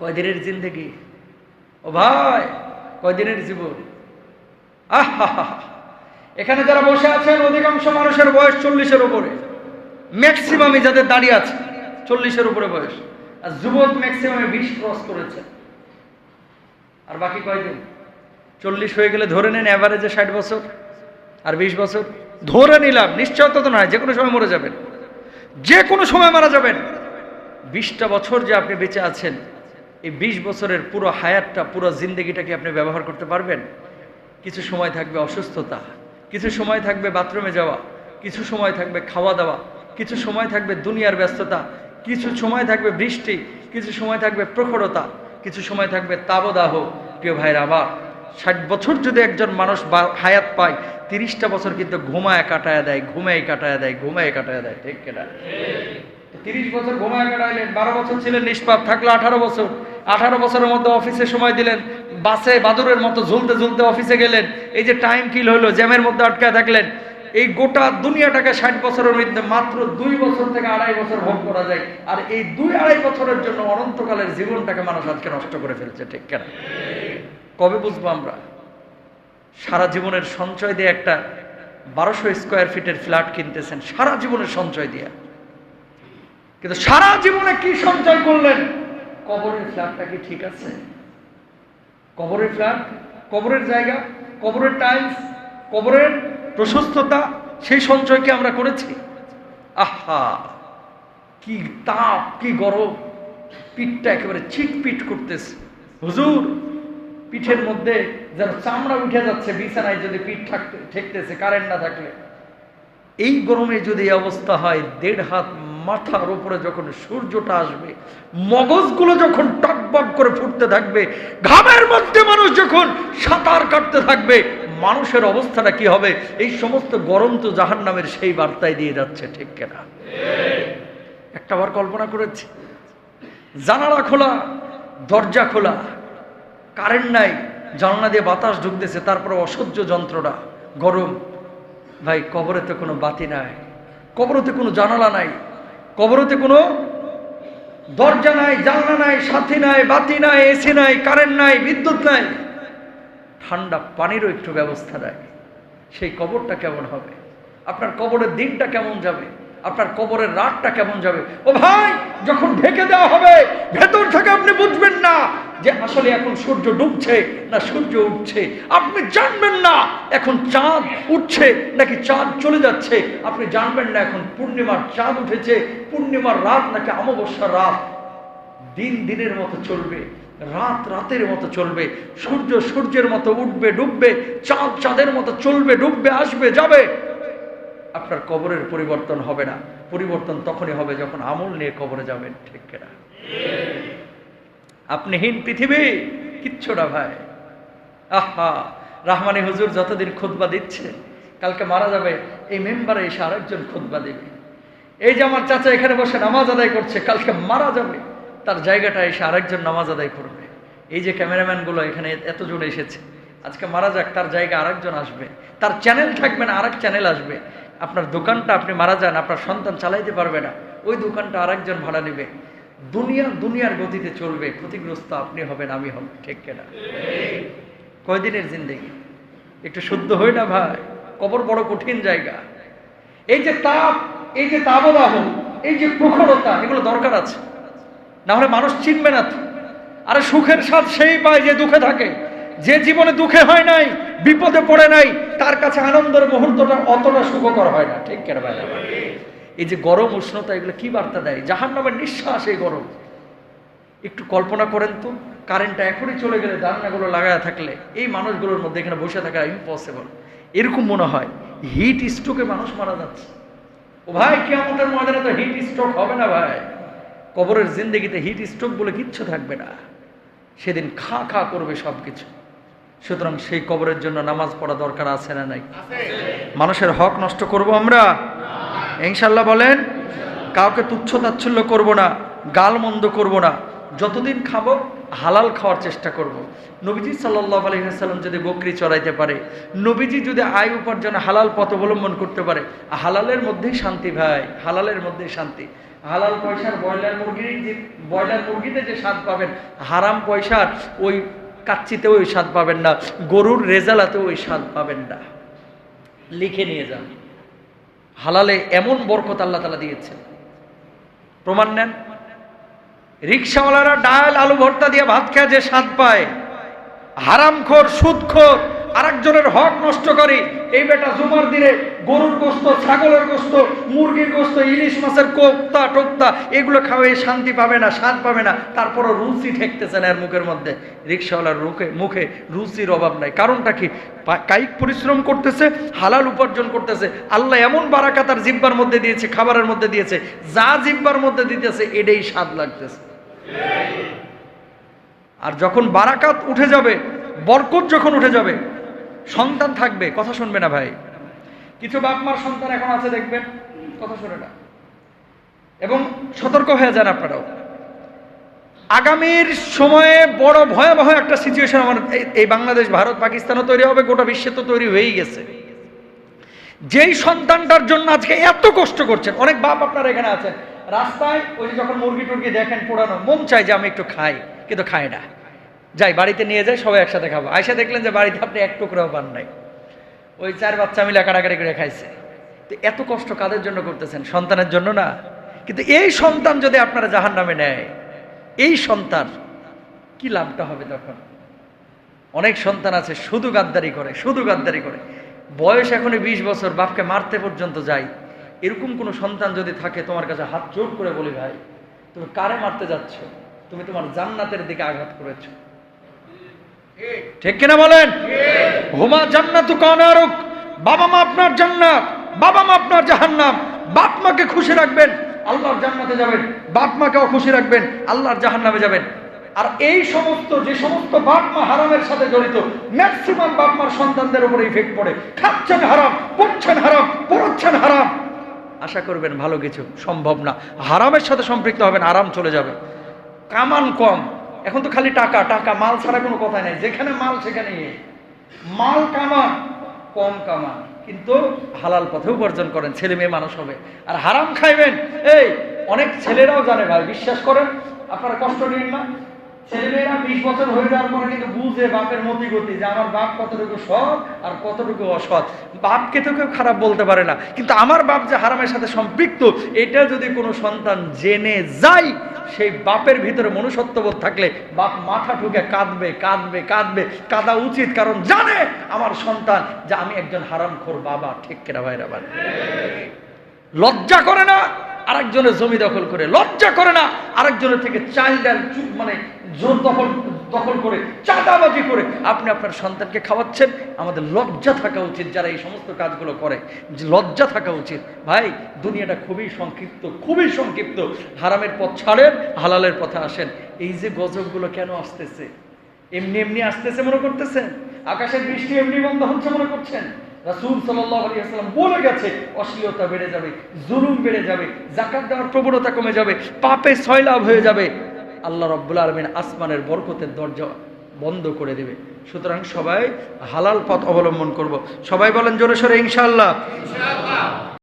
কয়দিনের জিন্দেগি? ও ভাই, কয়দিনের জীবন? আহা এখানে যারা বসে আছেন, অধিকাংশ মানুষের বয়স চল্লিশের উপরে। ম্যাক্সিমামই যাদের দাঁড়িয়ে আছে, চল্লিশের উপরে বয়স। আর যুবক ম্যাক্সিমামে বিশ ক্রস করেছে। আর বাকি কয়দিন চল্লিশ হয়ে গেলে ধরে নেন অ্যাভারেজে ষাট বছর। আর বিশ বছর? ধরে নিলাম নিশ্চয়তা তো নয়, যে কোনো সময় মরে যাবেন। যে কোনো সময় মারা যাবেন। বিশটা বছর যে আপনি বেঁচে আছেন এই বিশ বছরের পুরো হায়াতটা, পুরো জিন্দগিটাকে আপনি ব্যবহার করতে পারবেন? কিছু সময় থাকবে অসুস্থতা, কিছু সময় থাকবে বাথরুমে যাওয়া, কিছু সময় থাকবে খাওয়া দাওয়া, কিছু সময় থাকবে দুনিয়ার ব্যস্ততা, কিছু সময় থাকবে বৃষ্টি, কিছু সময় থাকবে প্রখরতা, কিছু সময় থাকবে তাবদাহ প্রিয় ভাইরা আমার ষাট বছর যদি একজন মানুষ বা- হায়াত পায়, তিরিশটা বছর কিন্তু ঘুমায় কাটায় দেয় ঘুমায় কাটায় দেয় ঘুমায় কাটায় দেয়, ঠিক কেনা? তিরিশ বছর ঘুমায় কাটাইলেন, বারো বছর ছিলেন নিষ্পাপ, থাকল আঠারো বছর। আঠারো বছরের মধ্যে অফিসে সময় দিলেন, বাসে বাদুরের মতো ঝুলতে ঝুলতে অফিসে গেলেন, এই যে টাইম কিল হলো জ্যামের মধ্যে আটকায় থাকলেন, এই গোটা দুনিয়াটাকে ষাট বছরের মধ্যে মাত্র দুই বছর থেকে আড়াই বছর ভোগ করা যায়, আর এই দুই আড়াই বছরের জন্য অনন্তকালের জীবনটাকে মানুষ আজকে নষ্ট করে ফেলছে, ঠিক কেন? কবে বুঝব আমরা? সারা জীবনের সঞ্চয় দিয়ে একটা বারোশো স্কোয়ার ফিটের ফ্ল্যাট কিনতেছেন, সারা জীবনের সঞ্চয় দিয়ে। কিন্তু সারা জীবনে কি সঞ্চয় করলেন? কবরের ফ্ল্যাটটা কি ঠিক আছে? কবরের ফ্ল্যাট কবরের জায়গা, কবরের টাইলস কবরের প্রশস্ততা, সেই সঞ্চয় কি আমরা করেছি। আহা! কি তাপ, কি গরম। পিঠটা একেবারে চিটপিট করতেছে। হুজুর, পিঠের মধ্যে যেন চামড়া উঠে যাচ্ছে, বিছানায় যদি পিঠ থাকতে, ঠেকতেছে কারেন্ট না থাকলে। এই গরমে যদি অবস্থা হয়, দেড় হাত মাথার উপরে যখন সূর্যটা আসবে, মগজগুলো যখন টকবক করে ফুটতে থাকবে, ঘামের মধ্যে মানুষ যখন সাঁতার কাটতে থাকবে, মানুষের অবস্থাটা কি হবে? এই সমস্ত গরম তো জাহান নামের সেই বার্তায় দিয়ে যাচ্ছে, ঠিক কেনা? একটা বার কল্পনা করেছি, জানালা খোলা, দরজা খোলা, কারেন্ট নাই, জানলা দিয়ে বাতাস ঢুকতেছে, তারপরে অসহ্য যন্ত্রণা, গরম। ভাই কবরেতে কোনো বাতি নাই কবরতে কোনো জানালা নাই কবরতে কোনো দরজা নাই, জানলা নাই, সাথী নাই, বাতি নাই, এসি নাই, কারেন্ট নাই, বিদ্যুৎ নাই। ঠান্ডা পানিরও একটু ব্যবস্থা নাই সেই কবরটা কেমন হবে? আপনার কবরের দিনটা কেমন যাবে? আপনার কবরের রাতটা কেমন যাবে? ও ভাই, যখন ঢেকে দেওয়া হবে, ভেতর থেকে আপনি বুঝবেন না যে আসলে এখন সূর্য ডুবছে না সূর্য উঠছে? আপনি জানবেন না এখন চাঁদ উঠছে নাকি চাঁদ চলে যাচ্ছে। আপনি জানবেন না এখন পূর্ণিমার চাঁদ উঠেছে, পূর্ণিমার রাত নাকি অমাবস্যার রাত। দিন দিনের মতো চলবে, রাত রাতের মতো চলবে, সূর্য সূর্যের মতো উঠবে, ডুববে, চাঁদ চাঁদের মতো চলবে, ডুববে, আসবে, যাবে। আপনার কবরের পরিবর্তন হবে না। পরিবর্তন তখনই হবে যখন আমল নিয়ে কবরে যাবেন, ঠিক কিনা? আপনি হীন পৃথিবী, কিচ্ছু না ভাই। আহা, রাহমানি হুজুর যতদিন খুতবা দিচ্ছে, কালকে মারা যাবে, এই মেম্বারে এসে আরেকজন খুতবা দেবে। এই যে আমার চাচা এখানে বসে নামাজ আদায় করছে, কালকে মারা যাবে, তার জায়গাটা এসে আরেকজন নামাজ আদায় করবে। এই যে ক্যামেরাম্যানগুলো এখানে এতজন এসেছে, আজকে মারা যাক, তার জায়গা আরেকজন আসবে। তার চ্যানেল থাকবে না, আরেক চ্যানেল আসবে। আপনার দোকানটা আপনি মারা যান, আপনার সন্তান চালাইতে পারবে না, ওই দোকানটা আরেকজন ভাড়া নেবে। দুনিয়া, দুনিয়ার গতিতে চলবে, ক্ষতিগ্রস্ত আপনি হবেন, আমি হব, ঠিক কেনা? কয়দিনের জিন্দেগি? একটু শুদ্ধ হই না ভাই, কবর বড় কঠিন জায়গা। এই যে তাপ, এই যে তাবদাহ এই যে প্রখরতা, এগুলো দরকার আছে। না হলে মানুষ চিনবে না তো। আরে সুখের স্বাদ সেই পায় যে দুঃখে থাকে। যে জীবনে দুঃখে হয় নাই, বিপদে পড়ে নাই, তার কাছে আনন্দের মুহূর্তটা অতটা সুখকর হয় না, ঠিক কেন ভাই? এই যে গরম উষ্ণতা এগুলো কি বার্তা দেয়? জাহান নামের নিঃশ্বাস এই গরম। একটু কল্পনা করেন তো কারেন্টটা এখনই চলে গেলে জানলাগুলো লাগায় থাকলে এই মানুষগুলোর মধ্যে এখানে বসে থাকা ইম্পসিবল এরকম মনে হয় হিট স্ট্রোকে মানুষ মারা যাচ্ছে। ও ভাই কেমতের ময়দানে তো হিট স্ট্রোক হবে না ভাই। কবরের জিন্দগিতে হিট স্ট্রোক বলে কিচ্ছু থাকবে না। সেদিন খা খা করবে সব কিছু সুতরাং সেই কবরের জন্য নামাজ পড়া দরকার আছে না নাই? মানুষের হক নষ্ট করব আমরা। ইনশাল্লাহ বলেন, কাউকে তুচ্ছ তাচ্ছল্য করব না, গাল মন্দ করব না। যতদিন খাব, হালাল খাওয়ার চেষ্টা করব। নবীজি সাল্লাহ আলহিহাল্লাম যদি বকরি চড়াইতে পারে, নবীজি যদি আয় উপার্জনে হালাল পথ অবলম্বন করতে পারে, হালালের মধ্যেই শান্তি ভাই, হালালের মধ্যেই শান্তি। হালাল পয়সার ব্রয়লার মুরগির যে ব্রয়লার মুরগিতে যে স্বাদ পাবেন, হারাম পয়সার ওই কাচ্চিতে ওই স্বাদ পাবেন না, গরুর রেজালাতে ওই স্বাদ পাবেন না। লিখে নিয়ে যান। হালালে এমন বরকত আল্লাহ তালা দিয়েছেন। প্রমাণ নেন। রিক্সাওয়ালারা ডাল আলু ভর্তা দিয়ে ভাত খেয়ে যে স্বাদ পায়। হারামখোর, সুদখোর আরেকজনের হক নষ্ট করে। এই বেটা জুমার দিনে গরুর গোস্ত, ছাগলের গোস্ত, মুরগির গোস্ত, ইলিশ মাছের কোপ্তা, টোপ্তা, এগুলো খাওয়াই শান্তি পাবে না, স্বাদ পাবে না। তারপরও রুচি ঠেকতেছে না এর মুখের মধ্যে। রিক্সাওয়ালার মুখে মুখে রুচির অভাব নাই। কারণটা কি? কায়িক পরিশ্রম করতেছে, হালাল উপার্জন করতেছে। আল্লাহ এমন বারাকা তার জিব্বার মধ্যে দিয়েছে, খাবারের মধ্যে দিয়েছে। যা জিব্বার মধ্যে দিতেছে, এটাই স্বাদ লাগতেছে। আর যখন বারাকাত উঠে যাবে, বরকত যখন উঠে যাবে সন্তান থাকবে, কথা শুনবে না ভাই। কিছু বাপ মার সন্তান এখন আছে, দেখবেন, কথা শুনে না। এবং সতর্ক হয়ে যান আপনারাও। আগামীর সময়ে বড় ভয়াবহ একটা সিচুয়েশন আমার এই- বাংলাদেশ, ভারত, পাকিস্তানও তৈরি হবে, গোটা বিশ্বে তো তৈরি হয়েই গেছে। যেই সন্তানটার জন্য আজকে এত কষ্ট করছেন, অনেক বাপ আপনারা এখানে আছেন। রাস্তায় ওই যখন মুরগি টুরগি দেখেন পোড়ানো, মন চায় যে আমি একটু খাই, কিন্তু খায় না। যাই, বাড়িতে নিয়ে যাই, সবাই একসাথে খাব। আয়সা দেখলেন যে বাড়িতে আপনি এক টুকরাও পান নাই। ওই চার বাচ্চা মিলে কাটাকাটি করে খাইছে। তো এত কষ্ট কাদের জন্য করতেছেন? সন্তানের জন্য না। কিন্তু এই সন্তান যদি আপনারা জাহান নামে নেয়, এই সন্তান কি লাভটা হবে তখন? অনেক সন্তান আছে, শুধু গাদ্দারি করে, শুধু গাদ্দারি করে। বয়স এখনই বিশ বছর, বাপকে মারতে পর্যন্ত যায় এরকম কোনো সন্তান যদি থাকে, তোমার কাছে হাত জোর করে বলি ভাই, তুমি কারে মারতে যাচ্ছ? তুমি তোমার জান্নাতের দিকে আঘাত করেছ। ঠিক কিনা বলেন? হুমা জান্নাতু কানারুক বাবা মা আপনার জান্নাত। বাবা মা আপনার জাহান্নাম। বাপ মাকে খুশি রাখবেন, আল্লাহর জান্নাতে যাবেন। বাপ মাকেও খুশি রাখবেন, আল্লাহর জাহান্নামে যাবেন। আর এই সমস্ত, যে সমস্ত বাপ মা হারামের সাথে জড়িত ম্যাক্সিমাম বাপ মার সন্তানদের উপরে ইফেক্ট পড়ে। খাচ্ছেন হারাম, পড়ছেন হারাম পড়ছেন হারাম। আশা করবেন ভালো কিছু, সম্ভব না। হারামের সাথে সম্পৃক্ত হবেন, আরাম চলে যাবে। কামান কম। এখন তো খালি টাকা টাকা, মাল ছাড়া কোনো কথা নেই। যেখানে মাল সেখানে। মাল কামান, কম কামান। কিন্তু হালাল পথে উপার্জন করেন, ছেলে মেয়ে মানুষ হবে। আর হারাম খাইবেন, এই, অনেক ছেলেরাও জানে ভাই, বিশ্বাস করেন, আপনারা কষ্ট নিন না। ছেলেমেয়েরা বিশ বছর হয়ে যাওয়ার পরে কিন্তু বুঝে বাপের মতি গতি যে আমার বাপ কতটুকু সৎ আর কতটুকু অসৎ। বাপকে তো কেউ খারাপ বলতে পারে না। কিন্তু আমার বাপ যে হারামের সাথে সম্পৃক্ত, এটা যদি কোনো সন্তান জেনে যায়, সেই বাপের ভিতরে মনুষ্যত্ববোধ থাকলে বাপ মাথা ঠুকে কাঁদবে কাঁদবে কাঁদবে। কাঁদা উচিত, কারণ জানে আমার সন্তান যে আমি একজন হারামখোর বাবা। ঠিক কেনা ভাইরা ভাই লজ্জা করে না? আরেকজনের জমি দখল করে। লজ্জা করে না আরেকজনের থেকে চাল ডাল চুপ মানে জোর দখল দখল করে, চাঁদাবাজি করে। আপনি আপনার সন্তানকে খাওয়াচ্ছেন। আমাদের লজ্জা থাকা উচিত যারা এই সমস্ত কাজগুলো করে। লজ্জা থাকা উচিত। ভাই, দুনিয়াটা খুবই সংক্ষিপ্ত খুবই সংক্ষিপ্ত। হারামের পথ ছাড়েন, হালালের পথে আসেন। এই যে গজবগুলো কেন আসতেছে? এমনি এমনি আসতেছে মনে করতেছেন? আকাশের বৃষ্টি এমনি বন্ধ হচ্ছে মনে করছেন? রাসূল সাল্লাম বলে গেছে, অশ্লীলতা বেড়ে যাবে, জুলুম বেড়ে যাবে জাকাত দেওয়ার প্রবণতা কমে যাবে পাপে সয়লাভ হয়ে যাবে। আল্লাহ রব্বুল আলমিন আসমানের বরকতের দরজা বন্ধ করে দেবে। সুতরাং সবাই হালাল পথ অবলম্বন করব। সবাই বলেন জোরে সরে, ইনশাআল্লাহ।